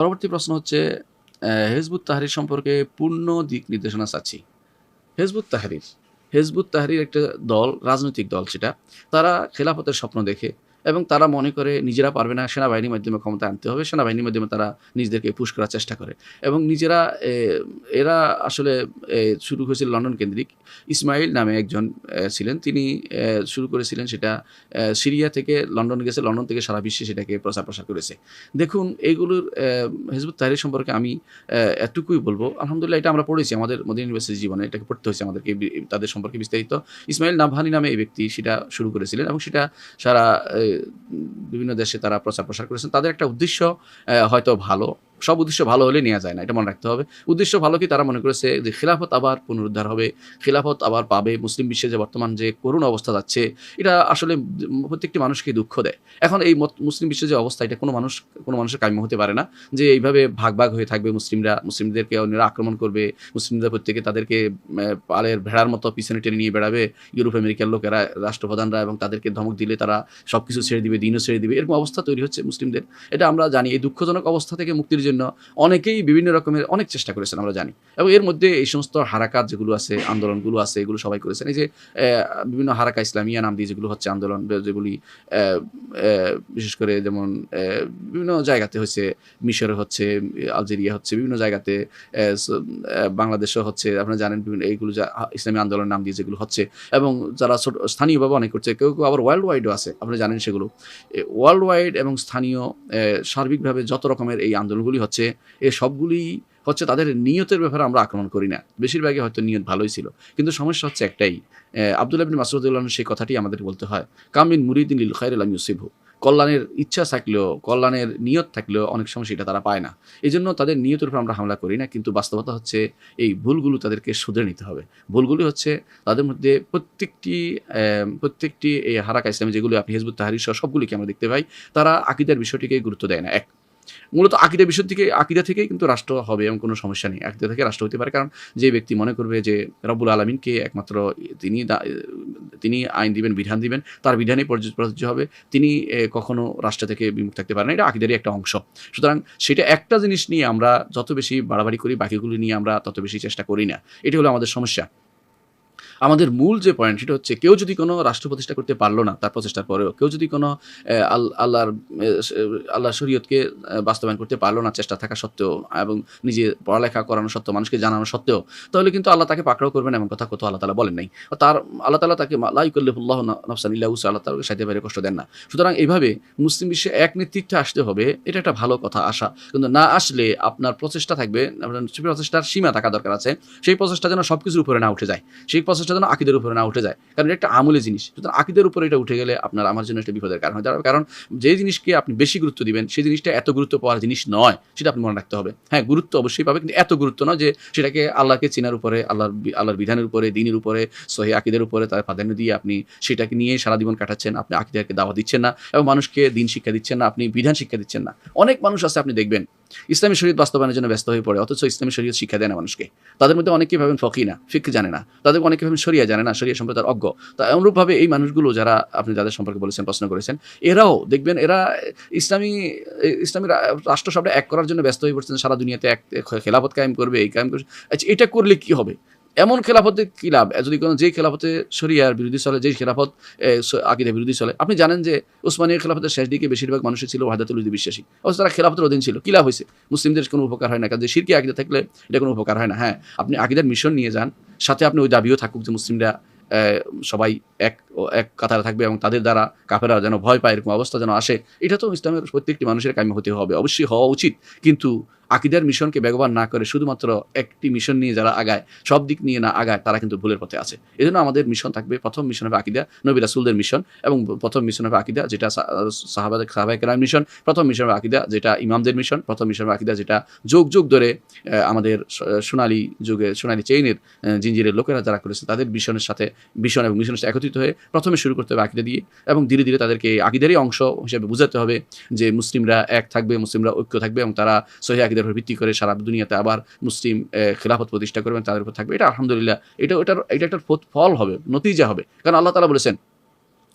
পরবর্তী প্রশ্ন হচ্ছে হেজবুত তাহারির সম্পর্কে পূর্ণ দিক নির্দেশনা চাচ্ছি। হেজবুত তাহারির হেজবুত তাহারির একটা দল, রাজনৈতিক দল সেটা, তারা খেলাফতের স্বপ্ন দেখে এবং তারা মনে করে নিজেরা পারবে না সেনাবাহিনীর মাধ্যমে ক্ষমতা আনতে হবে, সেনাবাহিনীর মাধ্যমে তারা নিজেদেরকে পুশ করার চেষ্টা করে। এবং নিজেরা এরা আসলে শুরু হয়েছিল লন্ডন কেন্দ্রিক। ইসমাইল নামে একজন ছিলেন। তিনি শুরু করেছিলেন সেটা সিরিয়া থেকে লন্ডন গেছে লন্ডন থেকে সারা বিশ্বে সেটাকে প্রচার প্রসার করেছে। দেখুন এইগুলোর হেজবুত তাহরির সম্পর্কে আমি এতটুকুই বলব। আলহামদুলিল্লাহ, এটা আমরা পড়েছি আমাদের মদিনা ইউনিভার্সিটি জীবনে, এটাকে পড়তে হয়েছে আমাদেরকে, তাদের সম্পর্কে বিস্তারিত। ইসমাইল নাভানি নামে এই ব্যক্তি সেটা শুরু করেছিলেন এবং সেটা সারা বিভিন্ন দেশে তারা প্রচার প্রসার করেছেন। তাদের একটা উদ্দেশ্য হয়তো ভালো। সব উদ্দেশ্য ভালো হলে নেওয়া যায় না, এটা মনে রাখতে হবে। উদ্দেশ্য ভালো কি তারা মনে করেছে যে খিলাফত আবার পুনরুদ্ধার হবে, খিলাফত আবার পাবে, মুসলিম বিশ্বে যে বর্তমান যে করুণ অবস্থা যাচ্ছে, এটা আসলে প্রত্যেকটি মানুষকে দুঃখ দেয়। এখন এই মুসলিম বিশ্বের যে অবস্থা, এটা কোনো মানুষ, কোনো মানুষের কাম্য হতে পারে না যে এইভাবে ভাগ ভাগ হয়ে থাকবে মুসলিমরা, মুসলিমদেরকে অন্যরা আক্রমণ করবে, মুসলিমদের প্রত্যেকে তাদেরকে পালের ভেড়ার মতো পিছনে টেনে নিয়ে বেড়াবে, ইউরোপ আমেরিকার লোকেরা, রাষ্ট্রপ্রধানরা এবং তাদেরকে ধমক দিলে তারা সব কিছু ছেড়ে দিবে, দিনও ছেড়ে দিবে, এরকম অবস্থা তৈরি হচ্ছে মুসলিমদের। এটা আমরা জানি, এই দুঃখজনক অবস্থা থেকে মুক্তির জন্য অনেকেই বিভিন্ন রকমের অনেক চেষ্টা করেছেন, আমরা জানি। এবং এর মধ্যে এই সমস্ত হারাকাত যেগুলো আছে, আন্দোলনগুলো আছে, এগুলো সবাই করেছেন। এই যে বিভিন্ন হারাকা ইসলামিয়া নাম দিয়ে যেগুলো হচ্ছে আন্দোলন যেগুলি বিশেষ করে যেমন বিভিন্ন জায়গাতে হচ্ছে, মিশরে হচ্ছে, আলজেরিয়া হচ্ছে, বিভিন্ন জায়গাতে বাংলাদেশও হচ্ছে, আপনারা জানেন বিভিন্ন, এইগুলো ইসলামী আন্দোলন নাম দিয়ে যেগুলো হচ্ছে। এবং যারা ছোট, স্থানীয়ভাবে অনেক করছে, কেউ কেউ আবার ওয়ার্ল্ড ওয়াইডও আছে, আপনারা জানেন সেগুলো। ওয়ার্ল্ড ওয়াইড এবং স্থানীয় সার্বিকভাবে যত রকমের এই আন্দোলনগুলি হচ্ছে, এ সবগুলি হচ্ছে তাদের নিয়তের ব্যাপারে আমরা আক্রমণ করি না। বেশিরভাগই হয়তো নিয়ত ভালোই ছিল। কিন্তু সমস্যা হচ্ছে একটাই আবদুল্লাহ বিন মাসুদুল্লাহ সেই কথাটি আমাদের বলতে হয়। কামিন মুরিদিন লিল খাইর আলাম ইউসিফু কল্যাণের ইচ্ছা থাকলেও, কল্যাণের নিয়ত থাকলেও অনেক সময় সেটা তারা পায় না। এই জন্য তাদের নিয়তের উপর আমরা হামলা করি না, কিন্তু বাস্তবতা হচ্ছে এই ভুলগুলো তাদেরকে শুধরে নিতে হবে। ভুলগুলি হচ্ছে তাদের মধ্যে প্রত্যেকটি প্রত্যেকটি এই হারাকা ইসলামী যেগুলো আপনি হেজবুত তাহারির সহ সবগুলিকে আমরা দেখতে পাই, তারা আকিদার বিষয়টিকে গুরুত্ব দেয় না। এক মূলত আকিদা বিষয় থেকে, আকিদা থেকেই কিন্তু রাষ্ট্র হবে এবং কোনো সমস্যা নেই। আকিদা থেকে রাষ্ট্র হতে পারে। কারণ যে ব্যক্তি মনে করবে যে রব্বুল আলমিনকে একমাত্র তিনি তিনি আইন দিবেন, বিধান দিবেন, তার বিধানেই প্রযোজ্য হবে, তিনি কখনো রাষ্ট্র থেকে বিমুখ থাকতে পারেন এটা আকিদারই একটা অংশ। সুতরাং সেটা একটা জিনিস নিয়ে আমরা যত বেশি বাড়াবাড়ি করি, বাকিগুলি নিয়ে আমরা তত বেশি চেষ্টা করি না। এটি হলো আমাদের সমস্যা। আমাদের মূল যে পয়েন্ট সেটা হচ্ছে কেউ যদি কোনো রাষ্ট্র প্রতিষ্ঠা করতে পারল না তার প্রচেষ্টার পরেও কেউ যদি কোনো আল্লাহর আহ, আল্লাহর শরীয়তকে বাস্তবায়ন করতে পারল না চেষ্টা থাকা সত্ত্বেও এবং নিজে পড়ালেখা করানো সত্ত্বেও মানুষকে জানানো সত্ত্বেও তাহলে কিন্তু আল্লাহ তাকে পাকড়াও করবেন এমন কথা কোথাও আল্লাহ তালা বলেন নাই। তার আল্লাহ তালা তাকে লাইকুল্লাহুল্লাহ নফসান ইল্লাহ আল্লাহ তালাকে সাথে বাইরে কষ্ট দেন না। সুতরাং এইভাবে মুসলিম বিশ্বে এক নেতৃত্বে আসতে হবে এটা একটা ভালো কথা আশা। কিন্তু না আসলে আপনার প্রচেষ্টা থাকবে আপনার প্রচেষ্টার সীমা থাকা দরকার আছে সেই প্রচেষ্টা যেন সব কিছুর উপরে না উঠে যায়। সেই প্রচেষ্টা যেন আকিদের উপরে না উঠে যায়। কারণ একটা আমূলে জিনিস। সুতরাং আকিদের উপরে এটা উঠে গেলে আপনার আমার জন্য একটা বিপদের কারণ হয়ে কারণ যে জিনিসকে আপনি বেশি গুরুত্ব দিবেন, সেই জিনিসটা এত গুরুত্ব পাওয়ার জিনিস নয়, সেটা আপনি মনে রাখতে হবে। হ্যাঁ গুরুত্ব অবশ্যই পাবে কিন্তু এত গুরুত্ব নয় যে সেটাকে আল্লাহকে চেনার উপরে, আল্লাহর আল্লাহর বিধানের উপরে, দিনের উপরে, সহি আকিদের উপরে, তার প্রাধান্য দিয়ে আপনি সেটাকে নিয়ে সারা জীবন কাটাচ্ছেন, আপনি আকিদাকে দাওয়া দিচ্ছেন না এবং মানুষকে দিন শিক্ষা দিচ্ছেন না, আপনি বিধান শিক্ষা দিচ্ছেন না। অনেক মানুষ আছে, আপনি দেখবেন ইসলামী শরীয়ত বাস্তবায়নের জন্য ব্যস্ত হয়ে পড়ে, অথচ ইসলামী শরীয়ত শিক্ষা দেয় না মানুষকে। তাদের মধ্যে অনেকে ভাবেন ফকি না ফিক জানে না। তাদের অনেকে ভাবেন সরিয়া জানে না সরিয়া সম্পর্কে তার অজ্ঞ। তা অনুরূপভাবে এই মানুষগুলো যারা আপনি যাদের সম্পর্কে বলেছেন, প্রশ্ন করেছেন, এরাও দেখবেন এরা ইসলামী ইসলামী রাষ্ট্র সবটা এক করার জন্য ব্যস্ত হয়ে পড়ছেন, সারা দুনিয়াতে এক খেলাফত কায়েম করবে, এই কায়েম করবে। আচ্ছা এটা করলে কি হবে? এমন খেলাফতে কি লাভ? যদি কোনো যে খেলাফতে শরিয়ার বিরোধী চলে, যেই খেলাফত আকিদের বিরোধী চলে, আপনি জানেন যে উসমানীয় খেলাফতের শেষ দিকে বেশিরভাগ মানুষই ছিল ওয়াহাদাতুল উদ্দিন বিশ্বাসী। অবশ্য তারা খেলাফতের অধীন ছিল। কি লাভ হয়েছে? মুসলিমদের কোনো উপকার হয় না। কাজে শিরকি আকিদা থাকলে এটা কোনো উপকার হয় না। হ্যাঁ আপনি আকিদার মিশন নিয়ে যান, সাথে আপনি ওই দাবিও থাকুক যে মুসলিমরা সবাই এক এক কাতারে থাকবে এবং তাদের দ্বারা কাফেরা যেন ভয় পায়, এরকম অবস্থা যেন আসে, এটা তো ইসলামের প্রত্যেকটি মানুষের কাম্য হতে হবে। অবশ্যই হওয়া উচিত। কিন্তু আকিদার মিশনকে ব্যবহার না করে শুধুমাত্র একটি মিশন নিয়ে যারা আগায়, সব দিক নিয়ে না আগায়, তারা কিন্তু ভুলের পথে আছে। এই জন্য আমাদের মিশন থাকবে। প্রথম মিশন হবে আকিদা, নবী রাসুলদের মিশন এবং প্রথম মিশন হবে আকিদা, যেটা সাহাবাদ সাহাবাহিকের মিশন। প্রথম মিশন হবে আকিদা, যেটা ইমামদের মিশন। প্রথম মিশন হবে আকিদা, যেটা যুগ যুগ ধরে আমাদের সোনালী যুগে, সোনালী চেইনের জিঞ্জিরের লোকেরা যারা করেছে, তাদের মিশনের সাথে, মিশন এবং মিশনের সাথে একত্রিত হয়ে প্রথমে শুরু করতে হবে আকিদা দিয়ে এবং ধীরে ধীরে তাদেরকে আকিদারই অংশ হিসেবে বোঝাতে হবে যে, মুসলিমরা এক থাকবে, মুসলিমরা ঐক্য থাকবে এবং তারা সহি আকিদার উপর ভিত্তি করে সারা দুনিয়াতে আবার মুসলিম খেলাফত প্রতিষ্ঠা করবেন, তাদের উপর থাকবে। এটা আলহামদুলিল্লাহ, এটা ওটার এটা একটা ফল হবে, নতিজা হবে। কারণ আল্লাহ তালা বলেছেন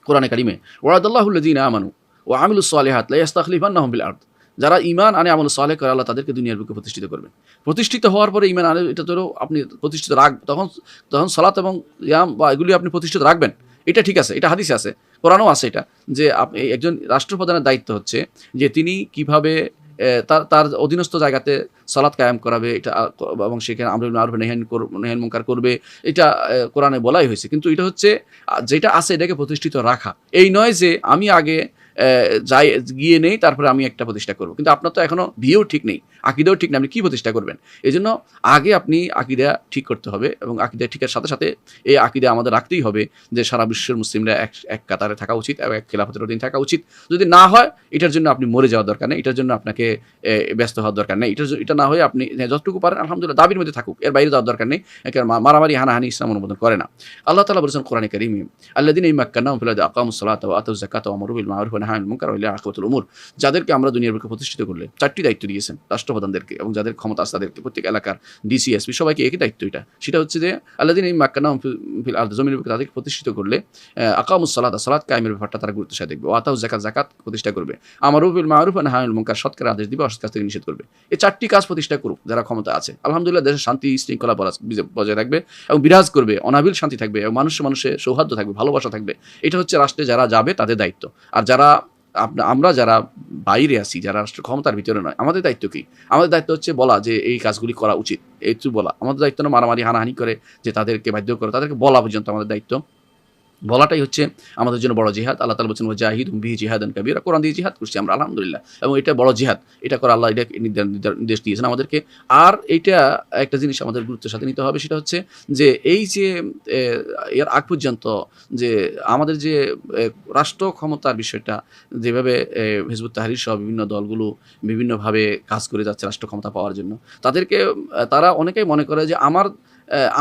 কোরআনে কারিমে ওয়াদাল্লাহুল্লাযীনা আমানু ওয়া আমিলুস সালিহাত লা ইস্তাখলিফান্নাহুম বিল আরদ। যারা ইমান আনে, আমল সালে করে, আল্লাহ তাদেরকে দুনিয়ার বুকে প্রতিষ্ঠিত করবেন। প্রতিষ্ঠিত হওয়ার পরে ইমান আনে, এটা ধরো আপনি প্রতিষ্ঠিত রাখ, তখন তখন সালাত এবং ইয়াম বা এগুলি আপনি প্রতিষ্ঠিত রাখবেন। এটা ঠিক আছে, এটা হাদিসে আছে, কোরআনও আছে এটা, যে আপনি একজন রাষ্ট্রপ্রধানের দায়িত্ব হচ্ছে যে তিনি কীভাবে তার তার অধীনস্থ জায়গাতে সালাত কায়েম করাবে, এটা এবং সেখানে আমরা আরবে নেহেন নেহেন মুঙ্কার করবে, এটা কোরআনে বলাই হয়েছে। কিন্তু এটা হচ্ছে যেটা আছে এটাকে প্রতিষ্ঠিত রাখা। এই নয় যে আমি আগে যাই, গিয়ে নেই, তারপরে আমি একটা প্রতিষ্ঠা করব। কিন্তু আপনার তো এখনও বিয়েও ঠিক নেই, আকিদাও ঠিক নেই, আপনি কি প্রতিষ্ঠা করবেন? এই জন্য আগে আপনি আকিদা ঠিক করতে হবে এবং আকিদা ঠিকের সাথে সাথে এই আকিদা আমাদের রাখতেই হবে যে সারা বিশ্বের মুসলিমরা এক এক কাতারে থাকা উচিত এবং এক খেলাফতের অধীন থাকা উচিত। যদি না হয়, এটার জন্য আপনি মরে যাওয়ার দরকার নেই, এটার জন্য আপনাকে ব্যস্ত হওয়ার দরকার নেই, এটার জ- এটা না হয়ে আপনি যতটুকু পারেন, আলহামদুলিল্লাহ, দাবির মধ্যে থাকুক, এর বাইরে যাওয়ার দরকার নেই মা- মারামারি, হানাহানি ইসলাম অনুমোদন করে না। আল্লাহ তালা বলেছেন কোরআন করিম আল্লাদিন এই মাক্কান্না ফিলাদ আকাম সালাত ও আতু নাহান মুনকার ওয়া আকিবাতুল উমুর। যাদেরকে আমরা দুনিয়ার বুকে প্রতিষ্ঠিত করলে চারটি দায়িত্ব দিয়েছেন রাষ্ট্রপ্রধানদেরকে এবং যাদের ক্ষমতা আছে তাদেরকে প্রত্যেক এলাকার ডিসি এসপি সবাইকে একই দায়িত্ব এটা। সেটা হচ্ছে যে আল্লাদিন এই মাক্কান্না ফিল আর্দ, জমিনের বুকে তাদেরকে প্রতিষ্ঠিত করলে আকামুস সালাত সালাত কায়েমের ব্যাপারটা তারা গুরুত্ব সাথে দেখবে। আতাউ জাকাত জাকাত প্রতিষ্ঠা করবে। আমারুবিল মারুফ নাহান মুনকার সৎকার আদেশ দিবে, অসৎ কাজ থেকে নিষেধ করবে। এই চারটি কাজ প্রতিষ্ঠা করুক যারা ক্ষমতা আছে। আলহামদুলিল্লাহ দেশের শান্তি, শৃঙ্খলা বজায় রাখবে এবং বিরাজ করবে, অনাবিল শান্তি থাকবে এবং মানুষে মানুষে সৌহার্দ্য থাকবে, ভালোবাসা থাকবে। এটা হচ্ছে রাষ্ট্রে যারা যাবে তাদের দায়িত্ব। আর যারা আমরা যারা বাইরে আছি, যারা রাষ্ট্র ক্ষমতার ভিতরে নয়, আমাদের দায়িত্ব কি? আমাদের দায়িত্ব হচ্ছে বলা যে এই কাজগুলি করা উচিত এইটু বলা। আমাদের দায়িত্ব না মারামারি, হানাহানি করে যে তাদেরকে বাধ্য করে, তাদেরকে বলা পর্যন্ত আমাদের দায়িত্ব। বলাটাই হচ্ছে আমাদের জন্য বড় জিহাদ। আল্লাহ তালা বলছেন জাহিদ বিহি জিহাদান কাবিরা। কোরআন দিয়ে জিহাদ করছি আমরা, আলহামদুলিল্লাহ। এবং এটা বড় জিহাদ। এটা করে আল্লাহ এটা নির্দেশ- দিয়েছেন আমাদেরকে। আর এইটা একটা জিনিস আমাদের গুরুত্বের সাথে নিতে হবে, সেটা হচ্ছে যে এই যে এর আগ পর্যন্ত যে আমাদের যে রাষ্ট্র ক্ষমতার বিষয়টা, যেভাবে হিজবুত তাহারির সহ বিভিন্ন দলগুলো বিভিন্নভাবে কাজ করে যাচ্ছে রাষ্ট্র ক্ষমতা পাওয়ার জন্য, তাদেরকে, তারা অনেকেই মনে করে যে আমার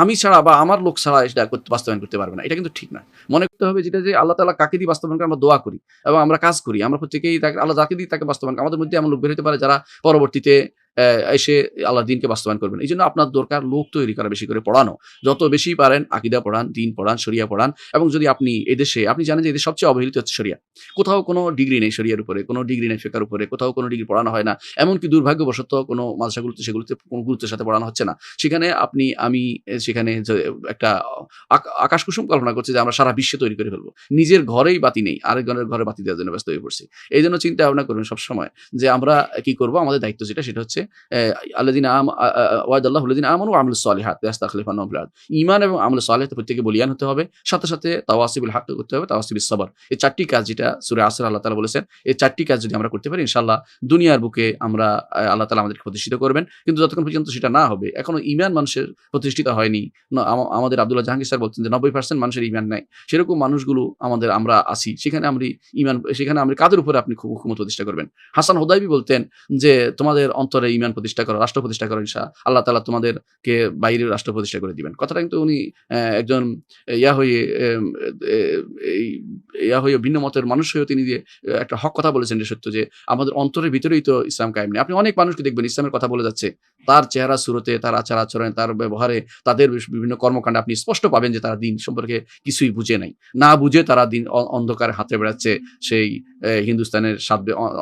আমি ছাড়া বা আমার লোক ছাড়া এটা করতে বাস্তবায়ন করতে পারবে না। এটা কিন্তু ঠিক না মনে করতে হবে যেটা যে আল্লাহ তালা কাকে দিয়ে বাস্তবায়ন করে আমরা দোয়া করি এবং আমরা কাজ করি। আমরা প্রত্যেকেই তাকে আল্লাহ যাকে দিয়ে তাকে বাস্তবায়ন। আমাদের মধ্যে এমন লোক বের হতে পারে যারা পরবর্তীতে এসে আল্লাহর দিনকে বাস্তবায়ন করবেন। এই জন্য আপনার দরকার লোক তৈরি করা, বেশি করে পড়ানো। যত বেশি পারেন আকিদা পড়ান, দিন পড়ান, শরিয়া পড়ান এবং যদি আপনি এদেশে, আপনি জানেন যে এদের সবচেয়ে অবহেলিত হচ্ছে শরিয়া। কোথাও কোনো ডিগ্রি নেই শরিয়ার উপরে, কোনো ডিগ্রি নেই ফেকার উপরে, কোথাও কোনো ডিগ্রি পড়ানো হয় না। এমনকি দুর্ভাগ্যবশত কোনো মাদ্রাসাগুলোতে সেগুলোতে কোনো গুরুত্বের সাথে পড়ানো হচ্ছে না। সেখানে আপনি, আমি সেখানে একটা আক- আকাশ কুসুম কল্পনা করছি যে আমরা সারা বিশ্বে তৈরি করে ফেলব। নিজের ঘরেই বাতি নেই আরেকজনের ঘরে বাতি দেওয়ার জন্য ব্যস্ত হয়ে পড়ছি। এই জন্য চিন্তা ভাবনা করবেন সবসময় যে আমরা কি করব? আমাদের দায়িত্ব যেটা, সেটা হচ্ছে আম ইমান এবং আমল সালেহ প্রত্যেকে বলিয়ান হতে হবে, সাথে সাথে তাওয়াসিবুল হাক করতে হবে, তাওয়াসিবুল সবর। এই চারটি কাজ যেটা সুরে আসর আল্লাহ তালা বলেছেন, এই চারটি কাজ যদি আমরা করতে পারি ইনশাল্লাহ দুনিয়ার বুকে আমরা আল্লাহ তালা আমাদেরকে প্রতিষ্ঠিত করবেন। কিন্তু যতক্ষণ পর্যন্ত সেটা না হবে, এখনও ইমান মানুষের প্রতিষ্ঠিত হয়নি। আমাদের আব্দুল্লাহ জাহাঙ্গীর স্যার বলছেন যে নব্বই পার্সেন্ট মানুষের ইমান নাই। সেরকম মানুষগুলো আমাদের, আমরা আসি সেখানে আমরা ইমান সেখানে আমরা কাদের উপরে আপনি খুব হুকুমত প্রতিষ্ঠা করবেন? হাসান হোদাইবি বলতেন যে, তোমাদের অন্তরে ইমান প্রতিষ্ঠা করো, রাষ্ট্র প্রতিষ্ঠা করো ইনশা আল্লাহ তালা তোমাদেরকে বাইরের রাষ্ট্র প্রতিষ্ঠা করে দিবেন। কথাটা কিন্তু উনি একজন ইয়া হয়ে ইয়া হয়ে ভিন্ন মতের মানুষ হয়েও তিনি যে একটা হক কথা বলেছেন যে সত্য যে, আমাদের অন্তরের ভিতরেই তো ইসলাম কায়েম নেই। আপনি অনেক মানুষকে দেখবেন ইসলামের কথা বলে যাচ্ছে। তার চেহারা, সুরতে, তার আচার আচরণে, তার ব্যবহারে, তাদের বিভিন্ন কর্মকাণ্ডে আপনি স্পষ্ট পাবেন যে তারা দিন সম্পর্কে কিছুই বুঝে নাই। না বুঝে তারা দিন অন্ধকারে হাতে বেড়াচ্ছে। সেই হিন্দুস্তানের সাত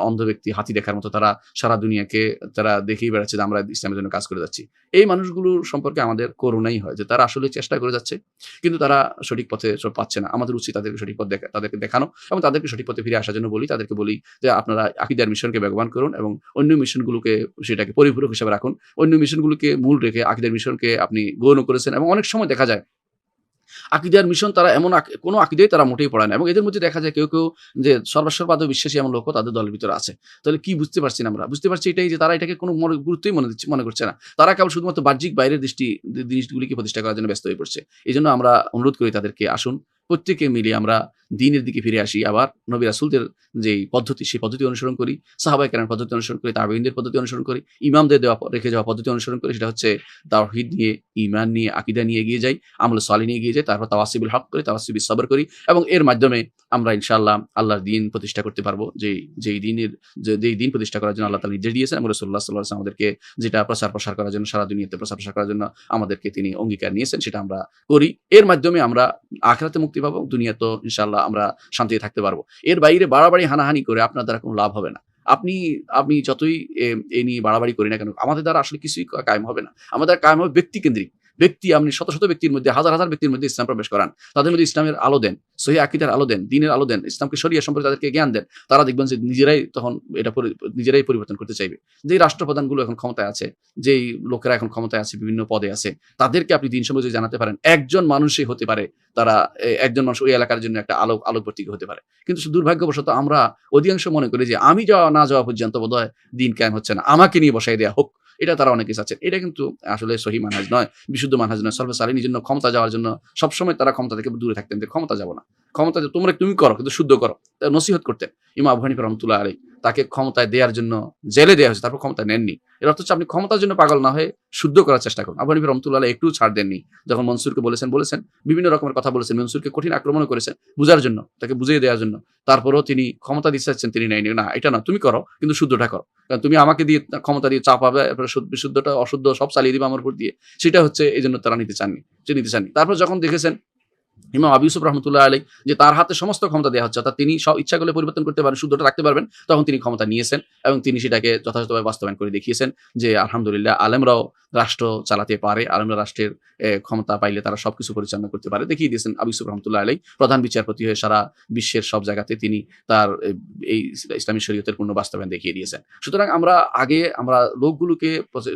অন্ধ ব্যক্তি হাতি দেখার মতো তারা সারা দুনিয়াকে, তারা দেখেই বেড়াচ্ছে যে আমরা ইসলামের জন্য কাজ করে যাচ্ছি। এই মানুষগুলোর সম্পর্কে আমাদের করুণাই হয় যে তারা আসলে চেষ্টা করে যাচ্ছে, কিন্তু তারা সঠিক পথে সব পাচ্ছে না। আমাদের উচিত তাদেরকে সঠিক পথ দেখা তাদেরকে দেখানো এবং তাদেরকে সঠিক পথে ফিরে আসার জন্য বলি, তাদেরকে বলি যে আপনারা আকিদার মিশনকে ব্যবহার করুন এবং অন্য মিশনগুলোকে সেটাকে পরিপূরক হিসাবে রাখুন। অন্য মিশনগুলোকে মূল রেখে আকিদার মিশনকে আপনি গৌণ করেছেন এবং অনেক সময় দেখা যায় আকিদার মিশন তারা এমন কোনো আকিদাই তারা মোটেই পড়ে না এবং এদের মধ্যে দেখা যায় কেউ কেউ যে সর্বস্ববাদ বিশ্বাসী এমন লোকও তাদের দলের ভিতরে আছে। তাহলে কি বুঝতে পারছি না আমরা? বুঝতে পারছি এটাই যে তারা এটাকে কোনো গুরুত্বই মনে দিচ্ছে, মনে করছে না। তারা কেবল শুধুমাত্র বাহ্যিক বাইরের দৃষ্টি জিনিসগুলিকে প্রতিষ্ঠা করার জন্য ব্যস্ত হয়ে পড়ছে। এই জন্য আমরা অনুরোধ করি তাদেরকে আসুন প্রত্যেকে মিলে আমরা দিনের দিকে ফিরে আসি। আবার নবী রাসুলদের যে পদ্ধতি, সেই পদ্ধতি অনুসরণ করি সাহাবাই কেরান পদ্ধতি অনুসরণ করি তাবিনদের পদ্ধতি অনুসরণ করি, ইমামদের দেওয়া, রেখে যাওয়া পদ্ধতি অনুসরণ করি, সেটা হচ্ছে তাওহিদ নিয়ে ইমান নিয়ে, আকিদা নিয়ে এগিয়ে যাই, আমল সালি নিয়ে এগিয়ে যাই, তারপর তাওয়াসিবুল হক করি, তাওয়াসিবিল সবর করি এবং এর মাধ্যমে আমরা ইনশাআল্লাহ আল্লাহর দিন প্রতিষ্ঠা করতে পারব। যে যেই দিনের যেই দিন প্রতিষ্ঠা করার জন্য আল্লাহ তালা নির্দেশ দিয়েছেন এবং রসুল্লাহ সাল্লাহ আমাদেরকে যেটা প্রচার প্রসার করার জন্য, সারা দুনিয়াতে প্রচার প্রসার করার জন্য আমাদেরকে তিনি অঙ্গীকার নিয়েছেন, সেটা আমরা করি। এর মাধ্যমে আমরা আখরাতে মুক্তি পাবো, দুনিয়া তো ইনশাল্লাহ আমরা শান্তিতে থাকতে পারব এর বাইরে বাড়াবাড়ি, হানাহানি করে আপনার দ্বারা কোনো লাভ হবে না আপনি আপনি যতই এ নিয়ে বাড়াবাড়ি করি না কেন, আমাদের দ্বারা আসলে কিছুই কায়েম হবে না। আমাদের কায়েম হবে ব্যক্তিকেন্দ্রিক। ব্যক্তি আপনি শত, শত ব্যক্তির মধ্যে হাজার, হাজার ব্যক্তির মধ্যে ইসলাম প্রবেশ করান। তাদের মধ্যে ইসলামের আলো দেন, সহিহ আকীদার আলো দেন, দ্বীনের আলো দেন, ইসলামকে শরিয়া সম্পর্কে তাদেরকে জ্ঞান দেন। তারা দেখবেন যে নিজেরাই তখন এটা নিজেরাই পরিবর্তন করতে চাইবে। যেই রাষ্ট্রপ্রধানগুলো এখন ক্ষমতায় আছে, যেই লোকেরা এখন ক্ষমতায় আছে, বিভিন্ন পদে আছে, তাদেরকে আপনি দিন সম্পর্কে জানাতে পারেন, একজন মানুষই হতে পারে তারা একজন মানুষ ওই এলাকার জন্য একটা আলো আলোকবর্তিকা হতে পারে। কিন্তু দুর্ভাগ্যবশত আমরা অধিকাংশ মনে করি যে আমি যাওয়া না যাওয়া পর্যন্ত বোধহয় দিন কায়েম হচ্ছে না। আমাকে নিয়ে বসাই দেয়া হোক। এটা তারা অনেকে চাচ্ছেন। এটা কিন্তু আসলে সহি মানহাজ নয়, বিশুদ্ধ মানহাজ নয়। সলফে নিজের ক্ষমতা যাওয়ার জন্য সবসময় তারা ক্ষমতা থেকে দূরে থাকতেন যে ক্ষমতা যাব না। ক্ষমতা তোমরা তুমি করো কিন্তু শুদ্ধ করো। নসিহত করতেন। ইমাম আবু রহমাতুল্লাহ আলাইহ তাকে ক্ষমতায় দেয়ার জন্য জেলে দেওয়া হয়েছে। তারপর ক্ষমতা নেননি। এর অর্থ হচ্ছে আপনি ক্ষমতার জন্য পাগল না হয়ে শুদ্ধ করার চেষ্টা করুন। আবু রহমাতুল্লাহ আলাইহ একটুও ছাড় দেননি। যখন মনসুরকে বলেছেন, বলেছেন। বিভিন্ন রকমের কথা বলেছেন। মনসুরকে কঠিন আক্রমণ করেছেন বুঝার জন্য, তাকে বুঝিয়ে দেওয়ার জন্য। তারপরেও তিনি ক্ষমতা দিতে চাচ্ছেন, তিনি নেয়নি। না এটা না তুমি করো কিন্তু শুদ্ধটা করো। কারণ তুমি আমাকে দিয়ে ক্ষমতা দিয়ে চাপাবে, এরপরে শুদ বিশুদ্ধটা অশুদ্ধ সব চালিয়ে দিবে আমার উপর দিয়ে। সেটা হচ্ছে এই জন্য তারা নিতে চাননি। সে নিতে চাননি। তারপর যখন দেখেছেন ইমাম আবু ইউসুফ রহমতুল্লাহ আলাইহ যে তার হাতে সমস্ত ক্ষমতা দেওয়া হচ্ছে অর্থাৎ তিনি সব ইচ্ছা করলে পরিবর্তন করতে পারেন, শুদ্ধটা রাখতে পারবেন। তখন তিনি ক্ষমতা নিয়েছেন এবং তিনি সেটাকে যথাযথভাবে বাস্তবায়ন করে দেখিয়েছেন যে আলহামদুলিল্লাহ আলেমরাও রাষ্ট্র চালাতে পারে। আলেমরা রাষ্ট্রের ক্ষমতা পাইলে তারা সবকিছু পরিচালনা করতে পারে। দেখিয়ে দিয়েছেন আবু ইউসুফ রহমতুল্লাহ আলাইহ প্রধান বিচারপতি হয়ে সারা বিশ্বের সব জায়গাতে তিনি তার এই ইসলামী শরীয়তের পূর্ণ বাস্তবায়ন দেখিয়ে দিয়েছেন। সুতরাং আমরা আগে আমরা লোকগুলোকে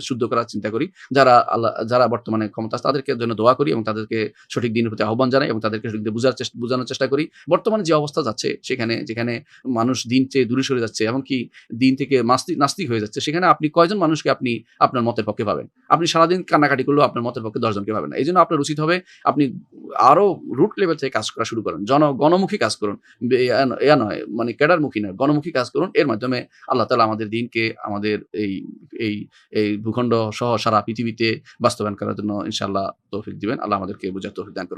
শুদ্ধ করার চিন্তা করি। যারা আল্লাহ যারা বর্তমানে ক্ষমতা তাদেরকে জন্য দোয়া করি এবং তাদেরকে সঠিক দিনের প্রতি আহ্বান জানাই এবং তাদেরকে সঠিক বুঝার চেস বুঝানোর চেষ্টা করি। বর্তমানে যে অবস্থা যাচ্ছে সেখানে যেখানে মানুষ দিন চেয়ে দূরে সরে যাচ্ছে এমনকি দিন থেকে মাস্তি নাস্তিক হয়ে যাচ্ছে সেখানে আপনি কয়জন মানুষকে আপনি আপনার মতের পক্ষে পাবেন? আপনি সারাদিন কান্নাকাটি করলেও আপনার মতের পক্ষে ১০ জনকে পাবেন না। এজন্য আপনার উচিত হবে আপনি আরও রুট লেভেল থেকে কাজ করা শুরু করেন। জন গণমুখী কাজ করুন। ইয়া নয় মানে ক্যাডারমুখী নয়, গণমুখী কাজ করুন। এর মাধ্যমে আল্লাহ তালা আমাদের দিনকে আমাদের এই এই এই ভূখণ্ড সহ সারা পৃথিবীতে বাস্তবায়ন করার জন্য ইনশাআল্লাহ তৌফিক দিবেন। আল্লাহ আমাদেরকে বুঝার তৌফিক দান করুন।